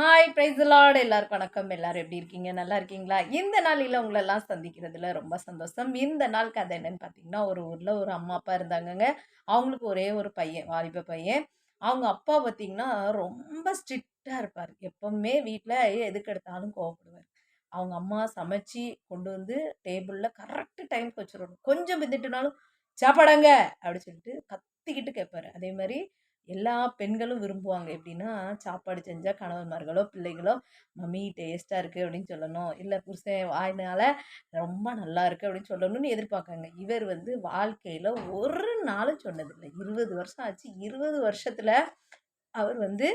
Hi price Lord எல்லாருக்கும் வணக்கம். எல்லாரும் எப்படி இருக்கீங்க? நல்லா இருக்கீங்களா? இந்த நாளில் உங்களெல்லாம் சந்திக்கிறதுல ரொம்ப சந்தோஷம். இந்த நாள் கதை என்னன்னு பார்த்தீங்கன்னா ஒரு ஊரில் ஒரு அம்மா அப்பா இருந்தாங்கங்க. அவங்களுக்கு ஒரே ஒரு பையன் வாலிப பையன். அவங்க அப்பா பார்த்தீங்கன்னா ரொம்ப ஸ்ட்ரிக்டாக இருப்பார். எப்பவுமே வீட்டில் எதுக்கு எடுத்தாலும் கோவப்படுவார். அவங்க அம்மா சமைச்சு கொண்டு வந்து டேபிளில் கரெக்டு டைமுக்கு வச்சுருவாங்க. கொஞ்சம் பிந்துட்டுனாலும் சாப்பாடாங்க அப்படி சொல்லிட்டு கத்திக்கிட்டு கேட்பாரு அதே மாதிரி எல்லா பெண்களும் விரும்புவாங்க. எப்படின்னா சாப்பாடு செஞ்சால் கணவன்மார்களோ பிள்ளைகளோ மம்மி டேஸ்ட்டாக இருக்குது அப்படின்னு சொல்லணும். இல்லை புருஷன் வாயினால் ரொம்ப நல்லா இருக்குது அப்படின்னு சொல்லணும்னு எதிர்பார்க்காங்க. இவர் வந்து வாழ்க்கையில் ஒரு நாளும் சொன்னதில்லை. இருபது வருஷம் ஆச்சு. இருபது வருஷத்தில் அவர் வந்து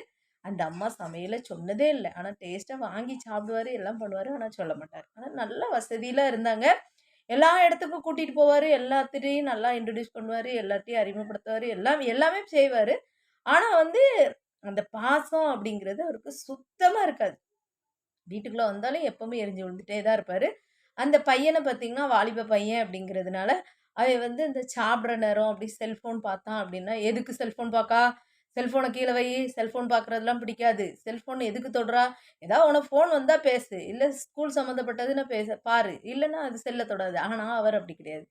அந்த அம்மா சமையலை சொன்னதே இல்லை. ஆனால் டேஸ்ட்டாக வாங்கி சாப்பிடுவார் எல்லாம் பண்ணுவார் ஆனால் சொல்ல மாட்டார். ஆனால் நல்ல வசதியில் இருந்தாங்க. எல்லா இடத்துக்கும் கூட்டிகிட்டு போவார். எல்லாத்திட்டையும் நல்லா இன்ட்ரடியூஸ் பண்ணுவார். எல்லாத்தையும் அறிமுகப்படுத்துவார். எல்லாம் எல்லாமே செய்வார். ஆனால் வந்து அந்த பாசம் அப்படிங்கிறது அவருக்கு சுத்தமாக இருக்காது. வீட்டுக்குள்ளே வந்தாலும் எப்பவுமே எரிஞ்சு விழுந்துட்டே தான் இருப்பார். அந்த பையனை பார்த்தீங்கன்னா வாலிப பையன் அப்படிங்கிறதுனால அவன் வந்து இந்த சாப்பிட்ற நேரம் அப்படி செல்ஃபோன் பார்த்தான் அப்படின்னா எதுக்கு செல்ஃபோன் பார்க்கா? செல்ஃபோனை கீழே வை. செல்ஃபோன் பார்க்குறதுலாம் பிடிக்காது. செல்ஃபோன் எதுக்கு தொடுறா? ஏதாவது உனக்கு ஃபோன் வந்தால் பேசு. இல்லை ஸ்கூல் சம்மந்தப்பட்டதுன்னு பேச பாரு. இல்லைன்னா அது செல்ல தொடாது. ஆனால் அவர் அப்படி கிடையாது.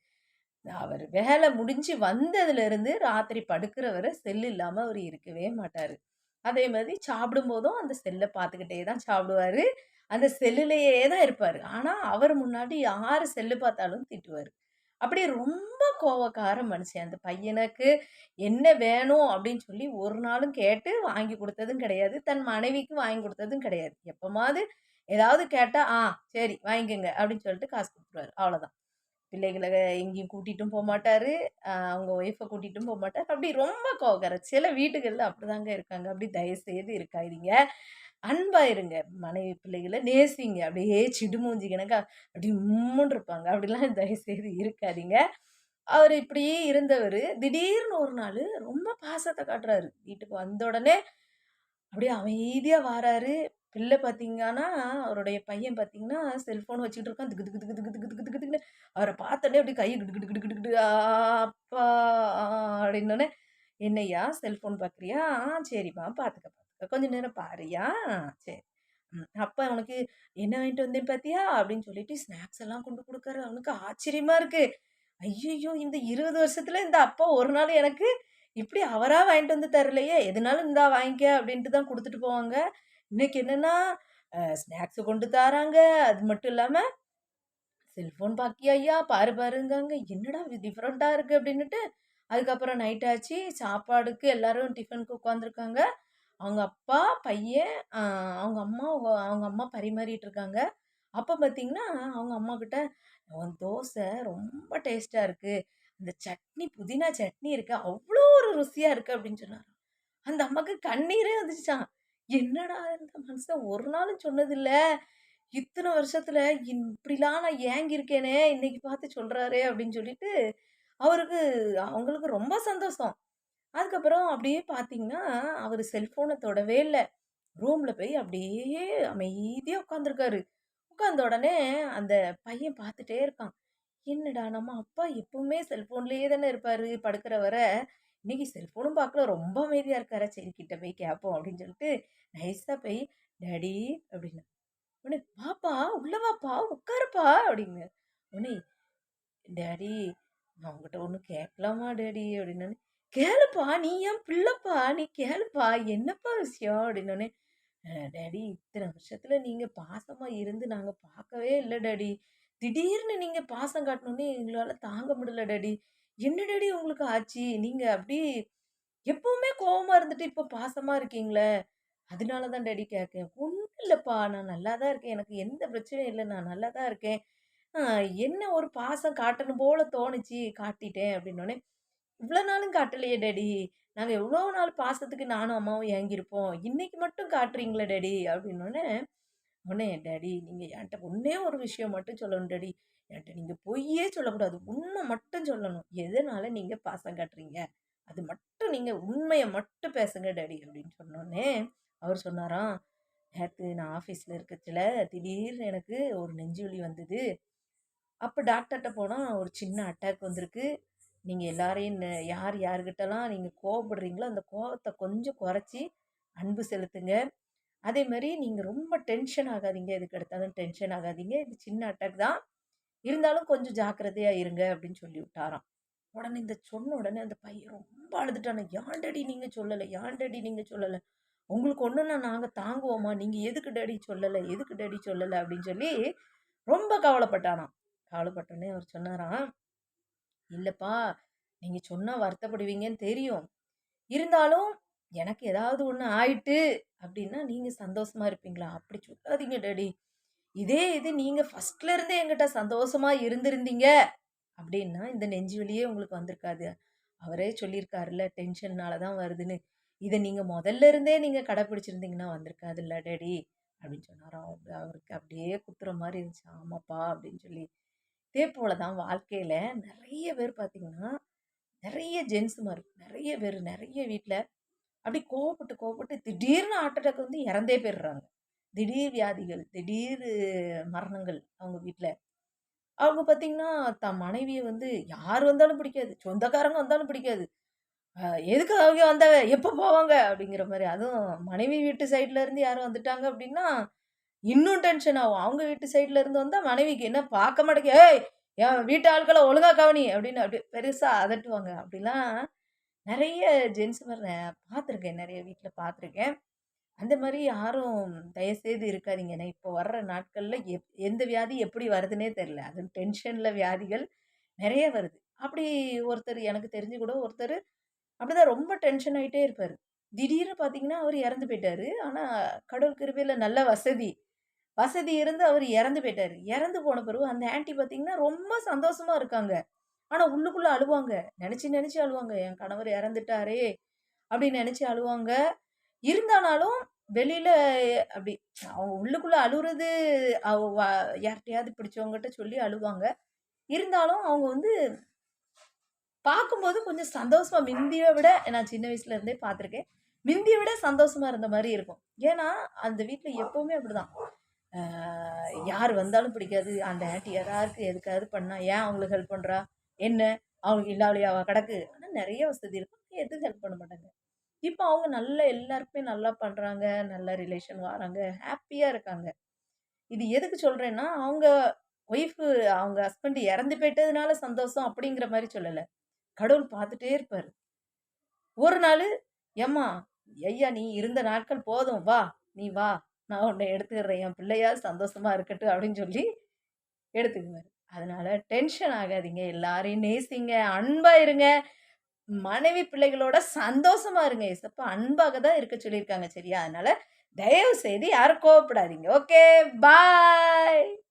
அவர் வேலை முடிஞ்சு வந்ததுலேருந்து ராத்திரி படுக்கிற வரை செல் இல்லாமல் அவர் இருக்கவே மாட்டார். அதே மாதிரி சாப்பிடும்போதும் அந்த செல்லை பார்த்துக்கிட்டே தான் சாப்பிடுவார். அந்த செல்லுலேயே தான் இருப்பார். ஆனால் அவர் முன்னாடி யார் செல்லு பார்த்தாலும் திட்டுவார். அப்படி ரொம்ப கோவக்கார மனுஷன். அந்த பையனுக்கு என்ன வேணும் அப்படின்னு சொல்லி ஒரு நாளும் கேட்டு வாங்கி கொடுத்ததும் கிடையாது. தன் மனைவிக்கு வாங்கி கொடுத்ததும் கிடையாது. எப்போமாவது ஏதாவது கேட்டால் ஆ சரி வாங்கிக்கோங்க அப்படின்னு சொல்லிட்டு காசு கொடுத்துருவாரு. அவ்வளோதான் பிள்ளைகளை எங்கேயும் கூட்டிகிட்டும் போக மாட்டார் அவங்க ஒய்ஃபை கூட்டிகிட்டும் போக மாட்டார் அப்படி ரொம்ப கோகர சில வீட்டுகளில் அப்படிதாங்க இருக்காங்க. அப்படி தயவுசெய்து இருக்காதீங்க. அன்பாக இருங்க. மனைவி பிள்ளைகளை நேசிங்க. அப்படியே சிடுமூஞ்சி கணக்கா அப்படி உம்முன்னு இருப்பாங்க. அப்படிலாம் தயவுசெய்து இருக்காதீங்க. அவர் இப்படியே இருந்தவர் திடீர்னு ஒரு நாள் ரொம்ப பாசத்தை காட்டுறாரு. வீட்டுக்கு வந்த உடனே அப்படியே அமைதியாக வாராரு. பிள்ளை பார்த்தீங்கன்னா அவருடைய பையன் பார்த்தீங்கன்னா செல்ஃபோன் வச்சுக்கிட்டு இருக்கான். திக்கு திக்கு திக்கு திக்கு திக்கு திக்கு திக்குன்னு அவரை பார்த்தோன்னே அப்படி கையை கிடு கிடு கிடு கிடு அப்பா அப்படின்னோடனே என்னையா செல்ஃபோன் பார்க்குறியா சரிம்மா பார்த்துக்க பார்த்துக்க கொஞ்சம் நேரம் பாருயா சரி. அப்பா அவனுக்கு என்ன வாங்கிட்டு வந்தேன் பார்த்தியா அப்படின்னு சொல்லிட்டு ஸ்நாக்ஸ் எல்லாம் கொண்டு கொடுக்காரு அவனுக்கு ஆச்சரியமாக இருக்குது ஐயோ இந்த இருபது வருஷத்தில் இந்த அப்பா ஒரு நாள் எனக்கு இப்படி அவராக வாங்கிட்டு வந்து தரலையே. எதுனாலும் இந்தா வாங்கிக்க அப்படின்ட்டு தான் கொடுத்துட்டு போவாங்க. இன்னைக்கு என்னன்னா ஸ்நாக்ஸ் கொண்டு தராங்க. அது மட்டும் இல்லாமல் செல்ஃபோன் பாக்கியா ஐயா பாரு பாருங்காங்க. என்னடா டிஃப்ரெண்ட்டாக இருக்குது அப்படின்னுட்டு அதுக்கப்புறம் நைட் ஆச்சு. சாப்பாடுக்கு எல்லாரும் டிஃபனுக்கு உட்காந்துருக்காங்க அவங்க அப்பா பையன் அவங்க அம்மா அவங்க அம்மா பரிமாறிட்டு இருக்காங்க. அப்போ பார்த்தீங்கன்னா அவங்க அம்மா கிட்ட உன் தோசை ரொம்ப டேஸ்ட்டாக இருக்குது அந்த சட்னி புதினா சட்னி இருக்கு. அவ்வளோ ஒரு ருசியாக இருக்குது அப்படின்னு சொன்னார் அந்த அம்மாவுக்கு கண்ணீரே வந்துச்சான் என்னடா இந்த மனுஷன் ஒரு நாளும் சொன்னதில்ல. இத்தனை வருஷத்துல இப்படிலாம் நான் ஏங்கியிருக்கேனே இன்னைக்கு பார்த்து சொல்றாரு அப்படின்னு சொல்லிட்டு அவருக்கு அவங்களுக்கு ரொம்ப சந்தோஷம். அதுக்கப்புறம் அப்படியே பார்த்தீங்கன்னா அவர் செல்ஃபோனை தொடவே இல்லை. ரூமில் போய் அப்படியே அமைதியாக உட்காந்துருக்காரு உட்காந்த உடனே அந்த பையன் பார்த்துட்டே இருக்கான். என்னடா நம்ம அப்பா எப்பவுமே செல்ஃபோன்லேயே தானே இருப்பார் படுக்கிற வரை. இன்னைக்கு செல்ஃபோனும் பார்க்கல ரொம்ப அமைதியாக இருக்காரா? சரி கிட்ட போய் கேட்போம் அப்படின்னு சொல்லிட்டு நைஸாக போய் டேடி அப்படின்னு. உடனே பாப்பா உள்ள வாப்பா உட்காருப்பா அப்படிங்க உடனே டேடி நான் உங்ககிட்ட ஒன்று கேட்கலாமா டேடி? அப்படின்னு. கேளுப்பா நீ ஏன் பிள்ளைப்பா? நீ கேளுப்பா என்னப்பா விஷயம்? அப்படின்னோடனே டேடி இத்தனை வருஷத்துல நீங்க பாசமா இருந்து நாங்க பார்க்கவே இல்லை டேடி. திடீர்னு நீங்க பாசம் காட்டணும்னு எங்களால தாங்க முடியல டேடி. என்ன உங்களுக்கு ஆச்சு? நீங்க அப்படி எப்பவுமே கோவமா இருந்துட்டு இப்போ பாசமா இருக்கீங்களே? அதனால தான் டேடி கேட்கேன். ஒன்றும் இல்லைப்பா. நான் நல்லா தான் இருக்கேன். எனக்கு எந்த பிரச்சனையும் இல்லை. நான் நல்லா தான் இருக்கேன் என்ன ஒரு பாசம் காட்டணும் போல தோணுச்சு? காட்டிட்டேன். அப்படின்னோடனே இவ்வளோ நாளும் காட்டலையே டேடி. நாங்கள் எவ்வளோ நாள் பாசத்துக்கு நானும் அம்மாவும் ஏங்கியிருப்போம். இன்னைக்கு மட்டும் காட்டுறீங்களே டேடி. அப்படின்னோடனே உடனே டேடி நீங்கள் என்கிட்ட ஒன்றே ஒரு விஷயம் மட்டும் சொல்லணும் டேடி. என்கிட்ட நீங்கள் பொய்யே சொல்லக்கூடாது. உண்மை மட்டும் சொல்லணும். எதனால நீங்கள் பாசம் காட்டுறீங்க? அது மட்டும் நீங்கள் உண்மையை மட்டும் பேசுங்க டேடி அப்படின்னு சொன்னோடனே அவர் சொன்னாராம் நேற்று நான் ஆஃபீஸில் இருக்கச்சில திடீர்னு எனக்கு ஒரு நெஞ்சு வலி வந்தது. அப்போ டாக்டர்கிட்ட போனால் ஒரு சின்ன அட்டாக் வந்திருக்கு. நீங்கள் எல்லாரையும் யார் யாருக்கிட்டலாம் நீங்கள் கோவப்படுறீங்களோ அந்த கோவத்தை கொஞ்சம் குறைச்சி அன்பு செலுத்துங்க. அதே மாதிரி நீங்கள் ரொம்ப டென்ஷன் ஆகாதீங்க. எதுக்கு எடுத்தாலும் டென்ஷன் ஆகாதீங்க. இது சின்ன அட்டாக் தான். இருந்தாலும் கொஞ்சம் ஜாக்கிரதையாக இருங்க அப்படின்னு சொல்லி விட்டாராம். உடனே இந்த சொன்ன உடனே அந்த பையன் ரொம்ப அழுதுட்டானே. யாண்டடி நீங்கள் சொல்லலை யாண்டடி நீங்கள் சொல்லலை உங்களுக்கு ஒண்ணுன்னா நாங்கள் தாங்குவோமா? நீங்கள் எதுக்கு டேடி சொல்லலை எதுக்கு டடி சொல்லலை அப்படின்னு சொல்லி ரொம்ப கவலைப்பட்டானாம். கவலைப்பட்டோன்னே அவர் சொன்னாராம், இல்லைப்பா நீங்கள் சொன்னால் வருத்தப்படுவீங்கன்னு தெரியும். இருந்தாலும் எனக்கு ஏதாவது ஒன்று ஆயிட்டு அப்படின்னா, நீங்கள் சந்தோஷமா இருப்பீங்களா? அப்படி சொல்லாதீங்க டேடி இதே இது நீங்கள் ஃபஸ்ட்லேருந்தே இருந்தே சந்தோஷமாக சந்தோஷமா இருந்திருந்தீங்க அப்படின்னா, இந்த நெஞ்சு வலியே உங்களுக்கு வந்திருக்காது. அவரே சொல்லியிருக்காருல்ல, டென்ஷன்னால தான் வருதுன்னு. இதை நீங்கள் முதல்ல இருந்தே நீங்கள் கடைப்பிடிச்சிருந்தீங்கன்னா வந்திருக்காதுல்ல டேடி அப்படின்னு சொன்னார் அவரு அவருக்கு அப்படியே குத்துற மாதிரி இருந்துச்சு. ஆமாப்பா அப்படின்னு சொல்லி. இதே போல தான் வாழ்க்கையில் நிறைய பேர் பார்த்தீங்கன்னா, நெறைய ஜென்ஸ்மார் நிறைய பேர் நிறைய வீட்டில் அப்படியே கோவப்பட்டு, கோவப்பட்டு திடீர்னு ஹார்ட் அட்டாக் வந்து இறந்தே போயிடுறாங்க. திடீர் வியாதிகள், திடீர் மரணங்கள் அவங்க வீட்டில் அவங்க பார்த்தீங்கன்னா, தன் மனைவியை வந்து யார் வந்தாலும் பிடிக்காது. சொந்தக்காரங்க வந்தாலும் பிடிக்காது. "எதுக்கு அவங்க வந்தாங்க? எப்போ போவாங்க?" அப்படிங்கிற மாதிரி அதுவும் மனைவி வீட்டு சைடில் இருந்து யாரும் வந்துட்டாங்க அப்படின்னா, இன்னும் டென்ஷன் ஆகும். அவங்க வீட்டு சைடில் இருந்து வந்தால் மனைவிக்கு என்ன பார்க்க மாட்டேங்க. "ஏய்! என் வீட்டு ஆட்களை ஒழுங்கா கவனி" அப்படின்னு அப்படியே பெருசாக அதட்டுவாங்க. அப்படிலாம் நிறைய ஜென்ஸுமார் நான் பார்த்துருக்கேன். நிறைய வீட்டில் பார்த்துருக்கேன். அந்த மாதிரி யாரும் தயவுசெய்து இருக்காதீங்க. ஏன்னா இப்போ வர்ற நாட்களில் எப் எந்த வியாதி எப்படி வருதுன்னே தெரில அதுவும் டென்ஷனில் வியாதிகள் நிறைய வருது. அப்படி ஒருத்தர் எனக்கு தெரிஞ்சு கூட ஒருத்தர் அப்படிதான் ரொம்ப டென்ஷன் ஆகிட்டே இருப்பார் திடீர்னு பார்த்தீங்கன்னா, அவர் இறந்து போயிட்டாரு. ஆனால் கடவுள் கிருபையில் நல்ல வசதி. வசதி இருந்து அவர் இறந்து போயிட்டார் இறந்து போன பிறகு அந்த ஆன்டி பார்த்தீங்கன்னா, ரொம்ப சந்தோஷமாக இருக்காங்க. ஆனால் உள்ளுக்குள்ளே அழுவாங்க. நினச்சி நினச்சி அழுவாங்க. என் கணவர் இறந்துட்டாரே! அப்படின்னு நினச்சி அழுவாங்க. இருந்தானாலும் வெளியில அப்படி அவங்க உள்ளுக்குள்ள அழுகுறது அவ யார்கிட்டையாவது பிடிச்சவங்ககிட்ட சொல்லி அழுவாங்க. இருந்தாலும் அவங்க வந்து பார்க்கும்போது கொஞ்சம் சந்தோஷமா மிந்தியை விட நான் சின்ன வயசுல இருந்தே பார்த்துருக்கேன். மிந்தியை விட சந்தோஷமா இருந்த மாதிரி இருக்கும். ஏன்னா, அந்த வீட்டில் எப்பவுமே அப்படிதான். யார் வந்தாலும் பிடிக்காது. அந்த ஆன்டி யாராருக்கு எதுக்காவது பண்ணா, "ஏன் அவங்களுக்கு ஹெல்ப் பண்றா? என்ன? அவங்களுக்கு இல்லாமலையாவா கிடக்கு?" ஆனால் நிறைய வசதி இருக்கும். எதுவும் ஹெல்ப் பண்ண மாட்டாங்க. இப்போ அவங்க நல்ல எல்லாருக்குமே நல்லா பண்ணுறாங்க நல்ல ரிலேஷன் வராங்க. ஹாப்பியாக இருக்காங்க. இது எதுக்கு சொல்கிறேன்னா அவங்க ஒய்ஃபு அவங்க ஹஸ்பண்ட் இறந்து போயிட்டதுனால சந்தோஷம் அப்படிங்கிற மாதிரி சொல்லலை கடவுள் பார்த்துட்டே இருப்பார் ஒரு நாள் "ஏம்மா, ஐயா நீ இருந்த நாட்கள் போதும். வா, நீ வா. நான் உன்னை எடுத்துக்கிறேன். என் பிள்ளையாவது சந்தோஷமா இருக்கட்டும்." அப்படின்னு சொல்லி எடுத்துக்குவாரு. அதனால டென்ஷன் ஆகாதீங்க. எல்லாரையும் நேசிங்க. அன்பா இருங்க. மனைவி, பிள்ளைகளோட சந்தோஷமா இருங்க. ஏசப்பா அன்பாக தான் இருக்க சொல்லியிருக்காங்க. சரியா? அதனால தயவு செய்து யாரும் கோவப்படாதீங்க. ஓகே. பாய்.